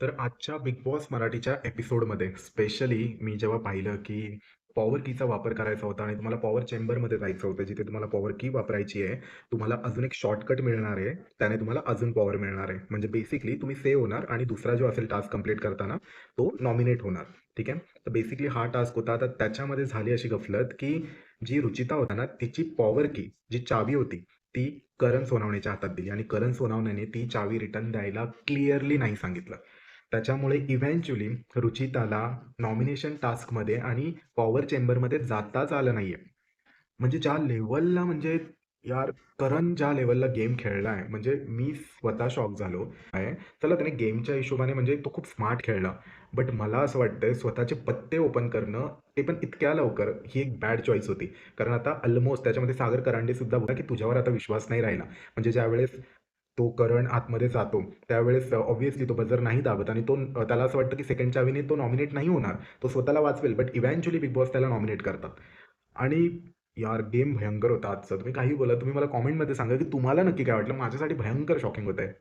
तर आजच्या big boss मराठीच्या एपिसोडमध्ये स्पेशली मी जेव्हा पाहिलं की पॉवर कीचा वापर करायचा होता आणि तुम्हाला पॉवर चेंबरमध्ये जायचं होतं जिथे तुम्हाला पॉवर की वापरायची आहे तुम्हाला अजून एक शॉर्टकट मिळणार आहे त्याने तुम्हाला अजून पॉवर मिळणार आहे. म्हणजे बेसिकली तुम्ही सेव्ह होणार आणि दुसरा जो असेल टास्क कंप्लीट करताना तो नॉमिनेट होणार. ठीक आहे? तर बेसिकली हा टास्क होता. तर त्याच्यामध्ये झाली अशी गफलत की जी रुचिता होता ना तिची पॉवर की जी चावी होती ती करण सोनावणेच्या हातात दिली. आणि करण सोनावण्याने ती चावी रिटर्न द्यायला क्लिअरली नाही सांगितलं. त्याच्यामुळे इव्हेंच्युअली रुचिताला नॉमिनेशन टास्कमध्ये आणि पॉवर चेंबरमध्ये जाताच आलं नाहीये. म्हणजे ज्या लेवलला म्हणजे यार करण ज्या लेवलला गेम खेळला आहे म्हणजे मी स्वतः शॉक झालो आहे. चला त्याने गेमच्या हिशोबाने म्हणजे तो खूप स्मार्ट खेळला. बट मला असं वाटतंय स्वतःचे पत्ते ओपन करणं ते पण इतक्या लवकर ही एक बॅड चॉईस होती. कारण आता ऑलमोस्ट त्याच्यामध्ये सागर करांडे सुद्धा बोला की तुझ्यावर आता विश्वास नाही राहिला. म्हणजे ज्यावेळेस तो करण आतमध्ये जातो. त्यावेळेस ऑब्व्हियसली तो बजर नाही दाबत आणि तो त्याला असं वाटतं की सेकंड चावीने तो नॉमिनेट नाही होणार. तो स्वतःला वाचवेल बट इव्हेंच्युअली बिग बॉस त्याला नॉमिनेट करतात. आणि यार गेम भयंकर होता आजचा. तुम्ही काही बोला तुम्ही मला कॉमेंटमध्ये सांगा की तुम्हाला नक्की काय वाटलं? माझ्यासाठी भयंकर शॉकिंग होतं आहे